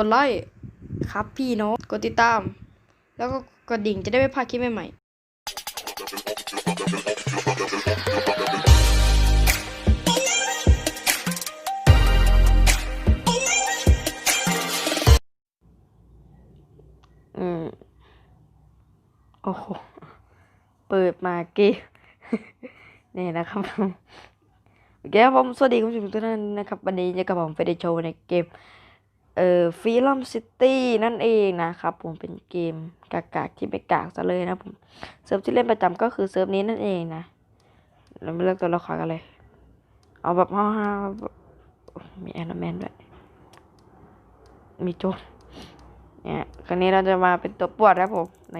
กดไลค์ครับพี่น้องกดติดตาม แล้วก็กดดิ่งจะได้ไม่พลาดคลิปใหม่ๆอืม โอ้โห เปิดมาเกมนี่นะครับโอเคครับผม สวัสดีคุณผู้ชมทุกท่านนะครับ วันนี้จะกับผมเฟรดโชในเกม เอ่อฟิลัมซิตี้นั่นเองนะครับผมเป็นเกมกากๆที่ไม่กากซะเลยนะผมเซิร์ฟที่เล่นประจำก็คือเซิร์ฟนี้นั่นเองนะเราไม่เลือกตัวละครกันเลย เอาแบบฮ่าๆแบบมีแอนด์แมนด้วยมีโจรเนี่ยครั้งนี้เราจะมาเป็นตัวปวดครับผมใน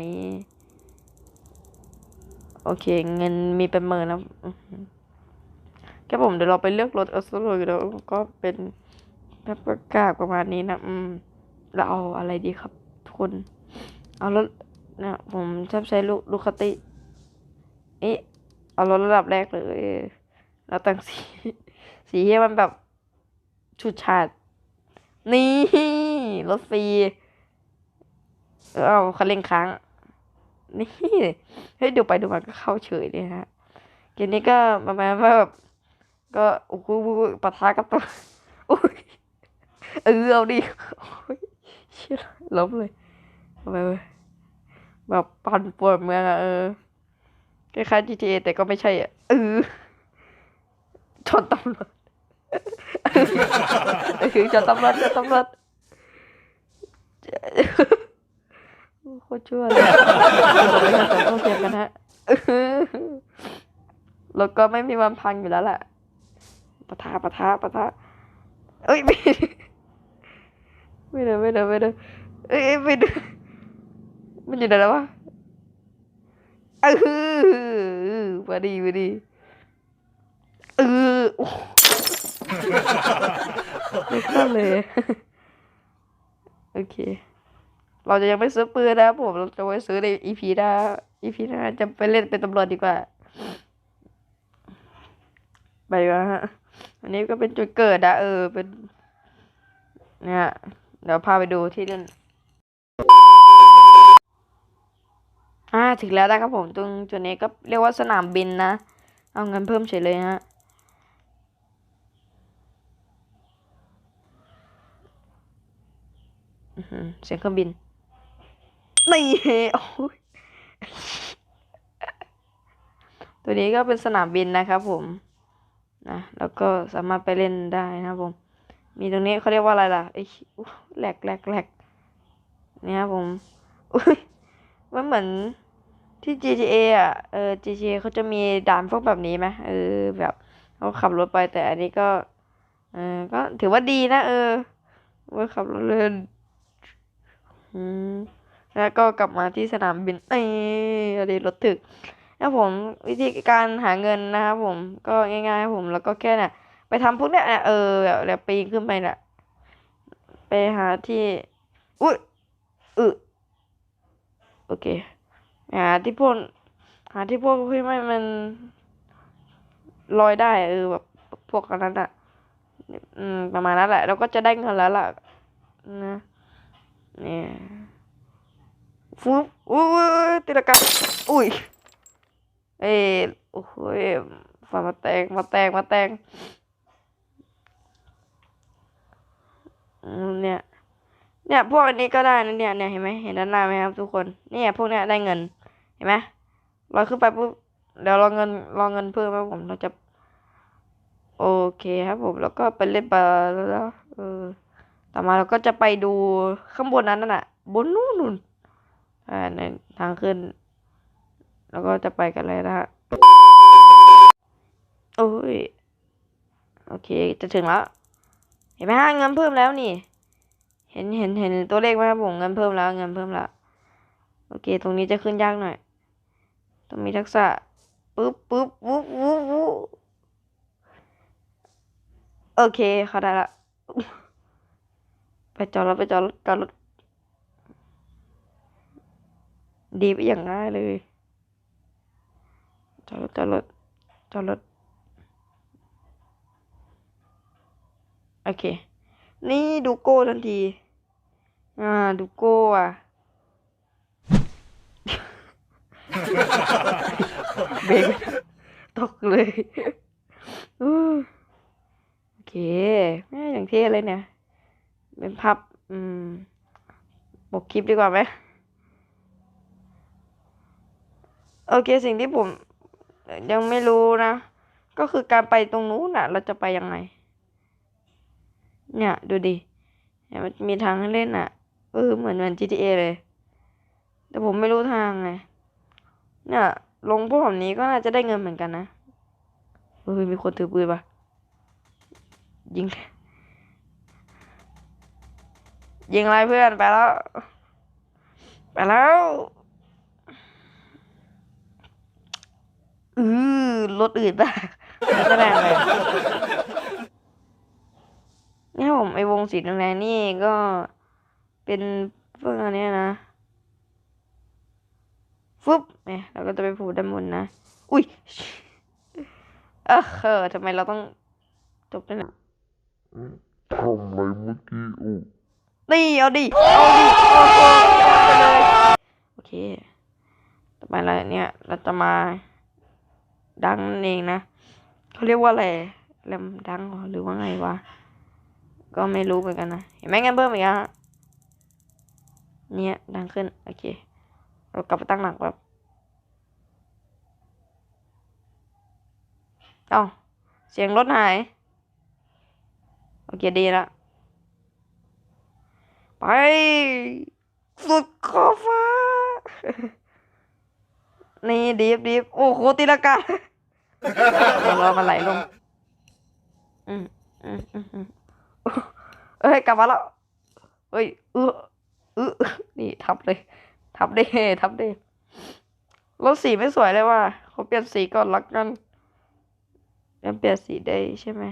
โอเค เงินมีเป็นหมื่นแล้วแค่ผมเดี๋ยวเราไปเลือกรถเอาสโลยแล้วก็เป็น แบบประกาศประมาณนี้นะ อืมเราเอาอะไรดีครับ ทุกคน เอารถนะผมชอบใช้ลูกลูคาติ เอ๊ะ เอารถระดับแรกเลยแล้วตั้งสี สีให้มันแบบชุดฉาด นี่รถฟรีเอาคันเร่งค้าง นี่เฮ้ยดูไปดูมาก็เข้าเฉยเลยฮะเกมนี้ก็ประมาณว่าแบบก็โอ้โหปะทะกับตัวอุ้ย เออเอาดิโอ้ยเชี่ยล้มเลยทำไมแบบปั่นป่วนเมืองอะเออคล้ายๆ GTA แต่ก็ไม่ใช่อะเออชนตำรวจเออชนตำรวจชนตำรวจโคตรชั่วเลยต้องเก็บกันฮะเออแล้วก็ไม่มีวันพังอยู่แล้วแหละปะทะปะทะปะทะเอ้ย ไม่ไม่เดินไม่เดินไม่เดินเอ้ยไม่เดินมันอยู่ไหนแล้ววะเออมาดีมาดีเออโอ้โหไม่เข้าเลย โอเค เราจะยังไม่ซื้อปืนนะผมเราจะไว้ซื้อใน EP หน้า EP หน้าจะไปเล่นเป็นตำรวจดีกว่า ไปวะฮะ อันนี้ก็เป็นจุดเกิดอะเออเป็น เนี่ย เดี๋ยวพาไปดูที่เล่นอ่าถึงแล้วนะครับผมตรงจุดนี้ก็เรียกว่าสนามบินนะ เอาเงินเพิ่มเฉยเลยฮะเสียงเครื่องบินนี่โอ้ยตัวนี้ก็เป็นสนามบินนะครับผมนะแล้วก็สามารถไปเล่นได้นะครับผม มีตรงนี้เขาเรียกว่าอะไรล่ะไอ้แหลกแหลกแหลกเนี่ยครับผมอุ้ยมันเหมือนที่ GTA อะเออ GTA เขาจะมีด่านพวกแบบนี้ไหมเออแบบเขาขับรถไปแต่อันนี้ก็เออก็ถือว่าดีนะ เออว่าขับรถเล่นอืมแล้วก็กลับมาที่สนามบินเอ้ยอันนี้รถถึกนะผมวิธีการหาเงินนะครับผมก็ง่ายๆครับผมแล้วก็แค่เนี่ย ไปทำพวกเนี้ยเนี่ยเออแบบแบบปีนขึ้นไปเนี่ยไปหาที่ อุ้ยอึโอเค หาที่พวกหาที่พวกที่ไม่มันลอยได้เออแบบพวกอันนั้นอะ อืมประมาณนั้นแหละ เราก็จะได้เงินแล้วล่ะนะเนี่ยฟุบอุ้ยตีละกันอุ้ยเอ้โอ้โหยมาแตงมาแตงมาแตงอืม เนี่ย เนี่ยพวกอันนี้ก็ได้นะเนี่ยเนี่ยเห็นไหมเห็นด้านหน้าไหมครับทุกคน เนี่ยพวกเนี้ยได้เงิน เห็นไหมลอยขึ้นไปปุ๊บเดี๋ยวรอเงินรอเงินเพิ่มครับผมเราจะโอเคครับผมแล้วก็ไปเล่นปลาแล้วเออต่อมาเราก็จะไปดูข้างบนนั้นน่ะ บนนู่นนู่นอ่าในทางขึ้น แล้วก็จะไปกันเลยนะฮะโอ้ยโอเคจะถึงแล้ว เห็นไหมฮะเงินเพิ่มแล้วนี่ เห็นเห็นเห็นตัวเลขไหมครับผมเงินเพิ่มแล้วเงินเพิ่มแล้วโอเค ตรงนี้จะขึ้นยากหน่อย ต้องมีทักษะปึ๊บปึ๊บวุ้บวุ้บวุ้บโอเคเขาได้ละ ไปจอดรถไปจอดรถจอดรถดีไปอย่างง่ายเลยจอดรถจอดรถจอดรถ โอเค นี่ดูโก้ทันที อ่า ดูโก้อะเบรกตกเลยโอเคแม่อย่างเท่เลยเนี่ย เป็นพับอืมปกคลิปดีกว่าไหมโอเคสิ่งที่ผมยังไม่รู้นะ ก็คือการไปตรงนู้นน่ะ เราจะไปยังไง เนี่ย ดูดิเนี่ยมันมีทางให้เล่นอะ เออ เหมือนเหมือน GTA เลย แต่ผมไม่รู้ทางไง เนี่ย ลงพวกแบบนี้ก็น่าจะได้เงินเหมือนกันนะ เฮ้ย มีคนถือปืนปะยิง ยิงอะไรเพื่อนไปแล้ว ไปแล้วอือรถอื่นป่ะแสดงเลย เนี่ยผมไอวงสีแดงๆนี่ก็เป็นพวกอันเนี้ยนะฟึบเนี่ยเราก็จะไปผูกด้านบนนะ อุ้ยเออเออทำไมเราต้องจบด้วยนะทำไรเมื่อกี้อู้นี่เอาดิ เอาดิโอ้โหเอาไปเลยโอเค ต่อไปเราเนี่ย เราจะมาดังนั่นเองนะ เขาเรียกว่าอะไรแรมดังเหรอหรือว่าไงวะ ก็ไม่รู้เหมือนกันนะ เห็นไหมงั้นเพิ่มอีกอะเนี่ยดังขึ้น โอเค เรากลับไปตั้งหลักแบบเอ้าเสียงรถหาย โอเคดีละ ไป สุดขอบฟ้า นี่ดีฟดีฟโอ้โหตีละกาเรอมันไหลลง อืมอืมอืมอืม เอ้ยกลับมาแล้วเฮ้ยเออเออนี่ทับเลยทับเด้ทับเด้รถสีไม่สวยเลยว่ะเขาเปลี่ยนสีก่อนลักกันยังเปลี่ยนสีได้ใช่ไหม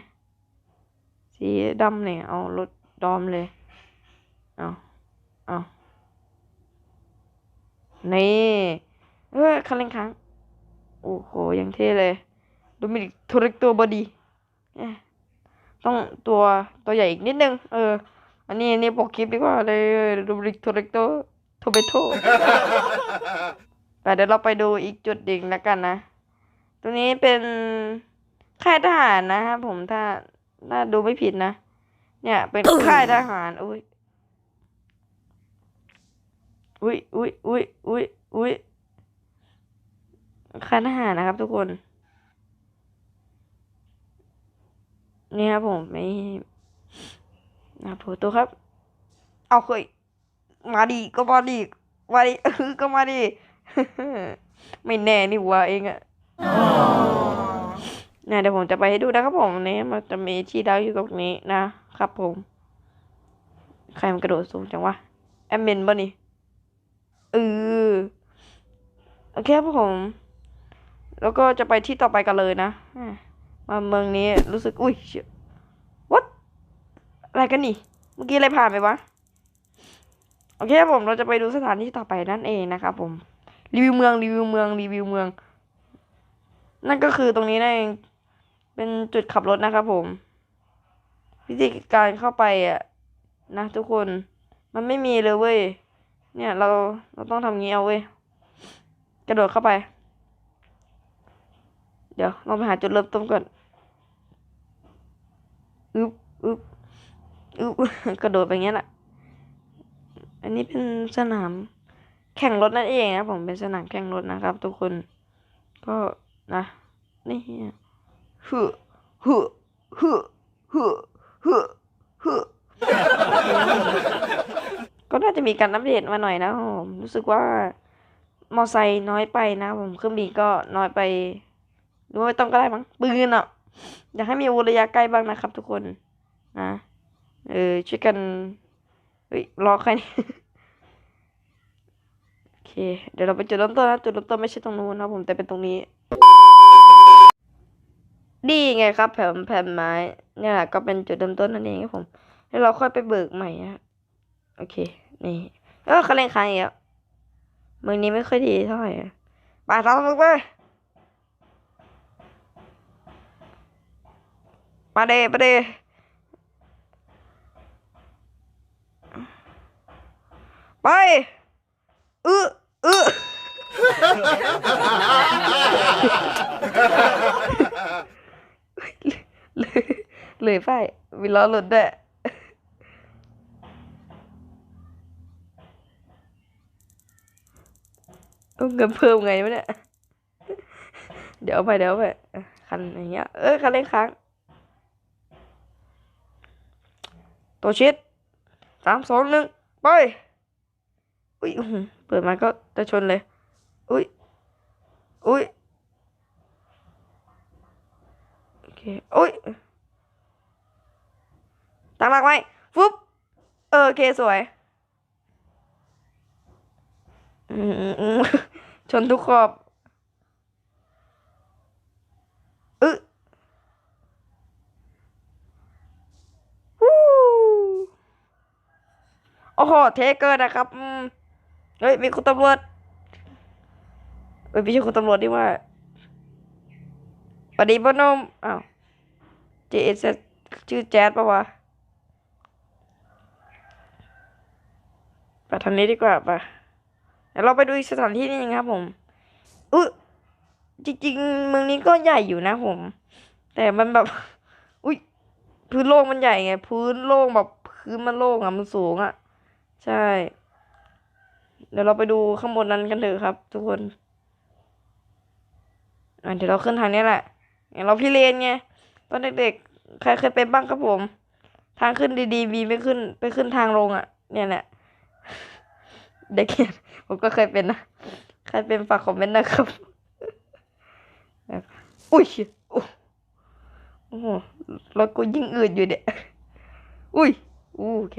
สีดำเนี่ยเอารถดอมเลยเอาเอานี่เออคันเร่งค้างโอ้โหยังเท่เลยโดมินิกโทริกตัวบอดี ต้องตัวตัวใหญ่อีกนิดนึง เออ อันนี้อันนี้ปกคลิปดีกว่าเลยโดมินิกโทริกตัวโทเบโตแต่เดี๋ยวเราไปดูอีกจุดดิ่งแล้วกันนะ ตรงนี้เป็นค่ายทหารนะครับผมถ้าถ้าดูไม่ผิดนะ เนี่ย เป็นค่ายทหารอุ้ยอุ้ยอุ้ยอุ้ยอุ้ยอุ้ยค่ายทหารนะครับทุกคน นี่ครับผมไม่นะโผล่ตัวครับ เอาเคยมาดีก็มาดีมาดีเออก็มาดีไม่แน่นี่ว่าเองอะนี่ยเดี๋ยวผมจะไปให้ดูนะครับผมเนี่ยมันจะมีที่ดาวอยู่ตรงนี้นะครับผม ใครมันกระโดดสูงจังวะแอมเมนบ่นี่เออโอเคครับผม แล้วก็จะไปที่ต่อไปกันเลยนะ มาเมืองนี้รู้สึก อุ้ยเชี่ย what อะไรกันนี่ เมื่อกี้อะไรผ่านไปวะ โอเคครับผมเราจะไปดูสถานที่ต่อไปนั่นเองนะครับผม รีวิวเมืองรีวิวเมืองรีวิวเมือง นั่นก็คือตรงนี้นั่นเอง เป็นจุดขับรถนะครับผม วิธีการเข้าไปอะนะทุกคน มันไม่มีเลยเว้ย เนี่ยเราเราต้องทำงี้เอาเว้ย กระโดดเข้าไป เดี๋ยวเราไปหาจุดเริ่มต้นก่อน อึบอึบอึบกระโดดไปงเงี้ยแหละ อันนี้เป็นสนามแข่งรถนั่นเองนะผมเป็นสนามแข่งรถนะครับ ทุกคน ก็นะนี่ฮึฮึฮึฮึฮึฮึก็น่าจะมีการอัปเดตมาหน่อยนะผมรู้สึกว่ามอไซค์น้อยไปนะ ผมเครื่องบินก็น้อยไปหรือว่าไม่ต้องก็ได้มั้งปืนอะ อยากให้มีอาวุธระยะใกล้บ้างนะครับ ทุกคนนะเออช่วยกันเฮ้ยรอใครนี่โอเค เดี๋ยวเราไปจุดเริ่มต้นนะจุดเริ่มต้นไม่ใช่ตรงนู้นนะผมแต่เป็นตรงนี้นี่ไงครับ แผ่นแผ่นไม้เนี่ยแหละก็เป็นจุดเริ่มต้นนั่นเองครับผมแล้วเราค่อยไปเบิกใหม่นะโอเค นี่เออคันเร่งค้างอีกแล้วเมืองนี้ไม่ค่อยดีเท่าไหร่ไปตามมึงไป มาเดมาเดไปอื้ออื้อเลยไปมีล้อหลุดด้วยเองินเพิ่มไงวะเนี่ย เดี๋ยวไปเดี๋ยวไปคันอย่างเงี้ย เออคันเล่นค้าง ตัวชิดสามสองหนึ่งไปอุ้ยเปิดมาก็จะชนเลย อุ้ยอุ้ยโอเคอุ้ยตั้งหลักไว้ฟุ๊บเออโอเคสวยอืมอืมอืมชนทุกขอบอึวู้ โอ้โหเทเกอร์นะครับเฮ้ยมีคุณตำรวจเฮ้ยไม่ใช่คุณตำรวจดีว่าสวัสดีพ่อหนมอ้าวเจเอสชื่อแจ๊ดปะวะไปทางนี้ดีกว่าปะเดี๋ยวเราไปดูอีกสถานที่นึงครับ ผมอุ้ยจริงๆเมืองนี้ก็ใหญ่อยู่นะผม แต่มันแบบ อุ้ยพื้นโล่งมันใหญ่ไง พื้นโล่งแบบพื้นมันโล่งอะมันสูงอะ ใช่ เดี๋ยวเราไปดูข้างบนนั้นกันเถอะครับ ทุกคนอะเดี๋ยวเราขึ้นทางนี้แหละอย่างเราพี่เลนไงตอนเด็กๆ ใครเคยเป็นบ้างครับผม ทางขึ้นดีๆมีไม่ขึ้น ไปขึ้นทางลงอะ เนี่ยแหละ เด็กเรียนผมก็เคยเป็นนะ ใครเป็นฝากคอมเมนต์นะครับ อุ้ยโอ้โหรถกูยิ่งอืดอยู่เนี่ย อุ้ย โอเค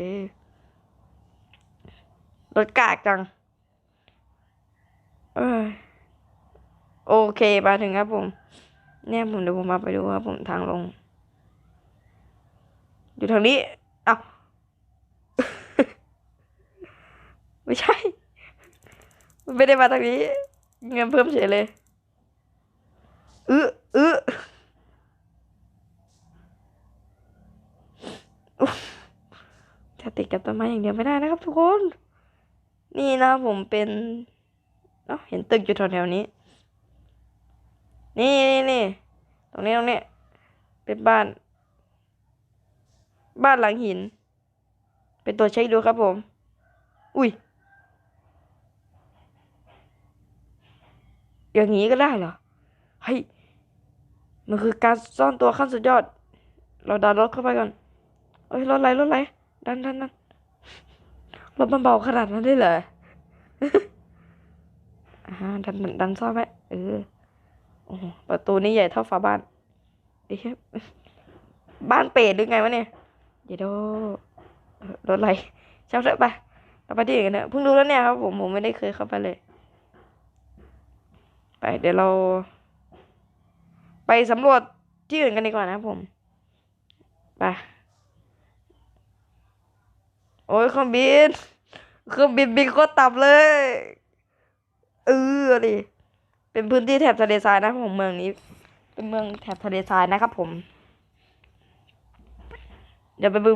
รถกากจังเอโอเคมาถึงครับผมเนี่ยผมเดี๋ยวผมมาไปดูครับผมทางลง อยู่ทางนี้เอ้าไม่ใช่ ไม่ได้มาทางนี้ เงินเพิ่มเฉยเลยอื้ออื้ออจะติดกับต้นไม้อย่างเดียวไม่ได้นะครับทุกคน นี่นะผมเป็นเอ้าเห็นตึกอยู่แถวๆนี้ นี่นี่นี่ตรงนี้ตรงนี้เป็นบ้าน บ้านหลังหิน เป็นตัวเช็คดูครับผม อุ้ยอย่างนี้ก็ได้เหรอเฮ้ยมันคือการซ่อนตัวขั้นสุดยอด เราดันรถเข้าไปก่อนเอ้ยรถอะไรถอะไรดันดันดัน รถมันเบาขนาดนั้นได้เหรออ่าดันดันดันซ่อนไว้เออโอ้ประตูนี่ใหญ่เท่าฝาบ้านไอ้บ้านเป็ดหรือไงวะเนี่ยเดี๋ยวดูเออรถอะไรช่างเถอะไปเราไปที่อื่นกันเถอะเพิ่งรู้แล้วเนี่ยครับผมผมไม่ได้เคยเข้าไปเลย ไปเดี๋ยวเรา ไปสำรวจที่อื่นกันดีกว่านะผมไป โอ้ยเครื่องบินเครื่องบินบินโคตรต่ำเลยเออดิเป็นพื้นที่แถบทะเลทรายนะของเมืองนี้ เป็นเมืองแถบทะเลทรายนะครับผมเดี๋ยวไปดู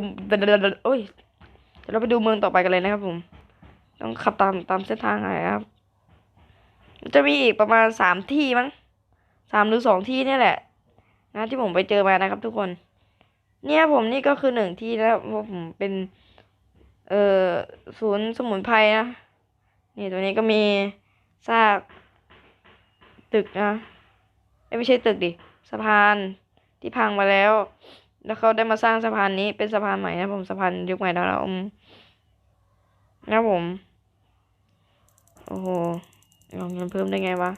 โอ้ยเดี๋ยวเราไปดูเมืองต่อไปกันเลยนะครับ ผม ต้องขับตามตามเส้นทางหนครับ จะมีอีกประมาณสามที่มั้งสามหรือสองที่นี่แหละ นะที่ผมไปเจอมานะครับ ทุกคน เนี่ยผมนี่ก็คือหนึ่งที่แล้วเพราะผมเป็น เอ่อศูนย์สมุนไพรนะ นี่ตัวนี้ก็มีซากตึกนะไม่ใช่ตึกดิ สะพานที่พังมาแล้ว แล้วเขาได้มาสร้างสะพานนี้เป็นสะพานใหม่นะผมสะพานยุคใหม่แล้วอืมนะผมโอ้โหลองเงินเพิ่มได้ไงวะ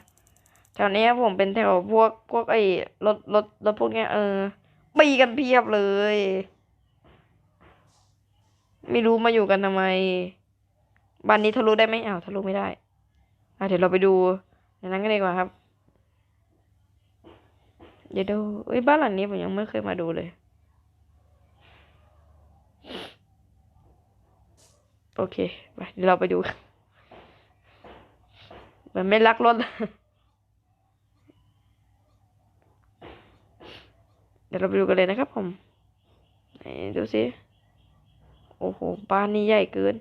แถวนี้ผมเป็นแถวพวกพวกไอ้รถรถรถพวกเนี้ยเออมีกันเพียบเลย ไม่รู้มาอยู่กันทำไมบ้านนี้ทะลุได้ไหมอ้าวทะลุไม่ได้อะเดี๋ยวเราไปดูในนั้นกันดีกว่าครับเดี๋ยวดูเอ้ยบ้านหลังนี้ผมยังไม่เคยมาดูเลย โอเคไปเดี๋ยวเราไปดูมันไม่รักรถเดี๋ยวเราไปดูกันเลยนะครับผม ไหนดูสิ โอ้โห บ้านนี้ใหญ่เกิน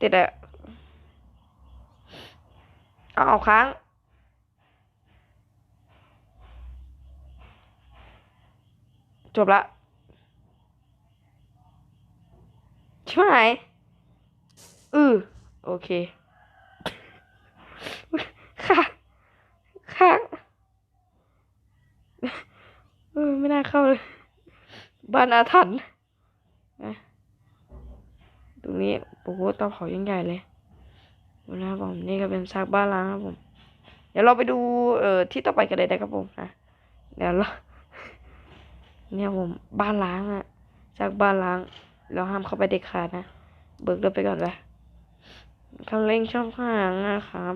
ติดอะเอาเอาค้าง จบละช่ไหมอือโอเค ค่ะค่ะเออไม่น่าเข้าเลย บ้านอาถรรพ์นะตรงนี้โอ้โหตาเผายังใหญ่เลยนะครับผมนี่ก็เป็นซากบ้านล้างครับผม เดี๋ยวเราไปดูเอ่อที่ต่อไปกันเลยนะครับผมนะเดี๋ยวเราเนี่ยผมบ้านล้างอะจากบ้านล้าง เราห้ามเข้าไปเด็ดขาดนะเบิกเดินไปก่อนไปคันเร่งช่องข้างนะครับ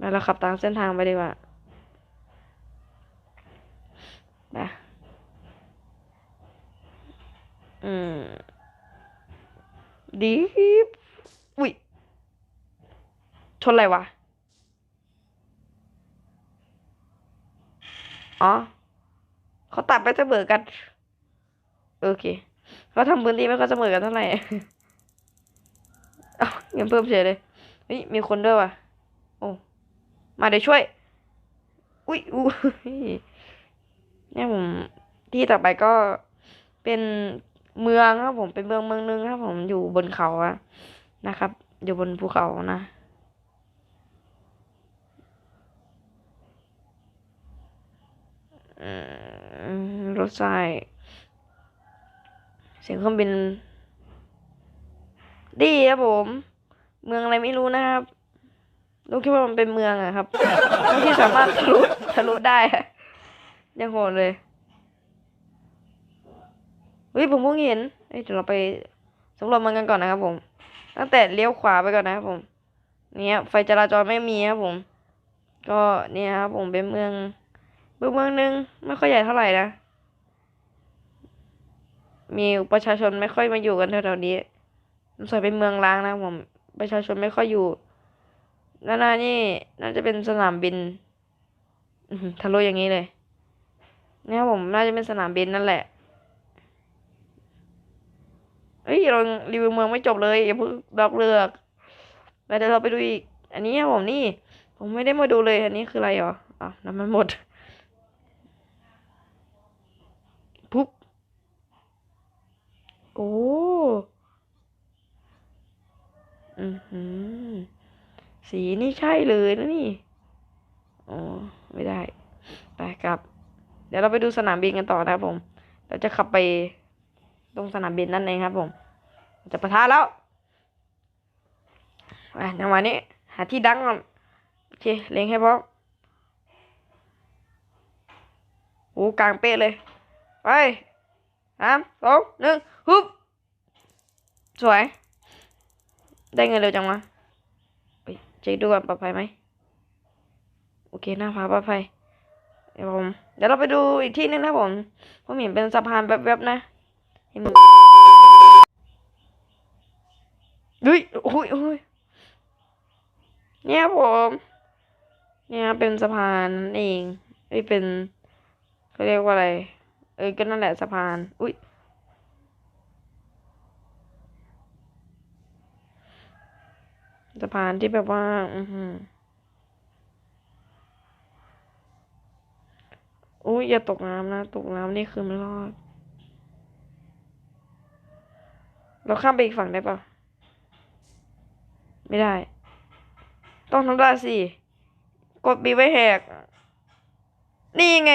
มาเราขับตามเส้นทางไปดีกว่า ไปอืมดีบอุ้ยชนอะไรวะ อ๋อ เขาตัดไปเสมอกัน โอเค เขาทำพื้นที่ไม่ค่อยเสมอกันเท่าไหร่เอ้าเงินเพิ่มเฉยเลยเฮ้ยมีคนด้วยว่ะ โอ้ มาเดี๋ยวช่วย อุ้ยอุ้ย เนี่ยผมที่ต่อไปก็เป็นเมืองครับผมเป็นเมืองเมืองหนึงครับผมอยู่บนเขาอะนะครับ อยู่บนภูเขานะรถไฟเสียงเครื่องบิน ดีครับผม เมืองอะไรไม่รู้นะครับลูกคิดว่ามันเป็นเมืองอะครับที่สามารถทะลุทะลุได้ ยังโหดเลย เฮ้ยผมเพิ่งเห็นเอ้ยเดี๋ยวเราไปสำรวจมันกันก่อนนะครับผม ตั้งแต่เลี้ยวขวาไปก่อนนะครับผม เนี่ยไฟจราจรไม่มีครับผม ก็เนี่ยครับผมเป็นเมืองเมืองเมืองหนึงไม่ค่อยใหญ่เท่าไหร่นะ มีประชาชนไม่ค่อยมาอยู่กันแถวๆนี้มันสวยเป็นเมืองร้างนะผม ประชาชนไม่ค่อยอยู่ด้านหน้านี่น่าจะเป็นสนามบินทะลุอย่างนี้เลย นี่ยครับผมน่าจะเป็นสนามบินนั่นแหละเฮ้ยเรารีวิวเมืองไม่จบเลยอย่าเพิ่งดอกเลือกไปเดี๋ยวเราไปดูอีก อันนี้ครับผมนี่ ผมไม่ได้มาดูเลยอันนี้คืออะไรหรออะน้ำมันหมดปุ๊บโอ้อือหือสีนี่ใช่เลยนะนี่อ๋อไม่ได้ไปกลับ เดี๋ยวเราไปดูสนามบินกันต่อนะครับผม เราจะขับไปตรงสนามบินนั่นเองครับ ผม จะประทะแล้วไปจังหวะนี้ หาที่ดังก่อนโอเคเล็งให้พร้อมโอ้กลางเป๊ะเลย ไปสามสองหนึ่งฮึบสวย ได้เงินเร็วจังวะไปเช็คดูก่อนปลอดภัยไหม โอเคหน้าผาปลอดภัยเดี๋ยวผม ดี๋ยวเราไปดูอีกที่นึงนะผม ผมเห็นเป็นสะพานแวบๆนะเห็นเหมือนเฮ้ยโอ้ยโอ้ยเนี่ยผม เนี่ยเป็นสะพานนั่นเองเอ้ยเป็นเขาเรียกว่าอะไร เอ้ยก็นั่นแหละสะพาน อุ้ยสะพานที่แบบว่า อือหือ อุ้ยอย่าตกน้ำนะ ตกน้ำนี่คือไม่รอด เราข้ามไปอีกฝั่งได้ปะไม่ได้ ต้องทำได้สิ กดบีไว้แหก นี่ไง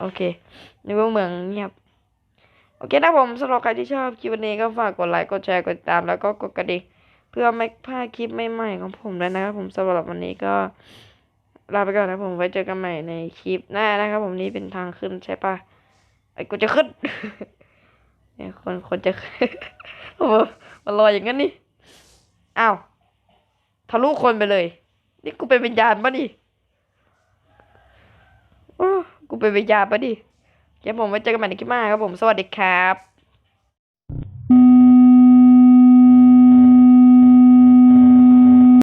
โอเคนึกว่าเมืองเงียบโอเคนะผมสำหรับใครที่ชอบคลิปวันนี้ก็ฝากกดไลค์ กดแชร์ กดติดตาม แล้วก็กดกระดิ่ง เพื่อไม่พลาดคลิปใหม่ๆของผมด้วยนะครับผมสำหรับวันนี้ก็ลาไปก่อนนะผมไว้เจอกันใหม่ในคลิปหน้านะครับผมนี่เป็นทางขึ้นใช่ปะไอ้กูจะขึ้นเนี่ยคนคนจะโอ้โหมันลอยอย่างนั้นนี่อ้าวทะลุคนไปเลย นี่กูเป็นวิญญาณปะนี่โอ้กูเป็นวิญญาณปะดิเดี๋ยวผมไว้เจอกันใหม่ในคลิปหน้าครับผมสวัสดีครับ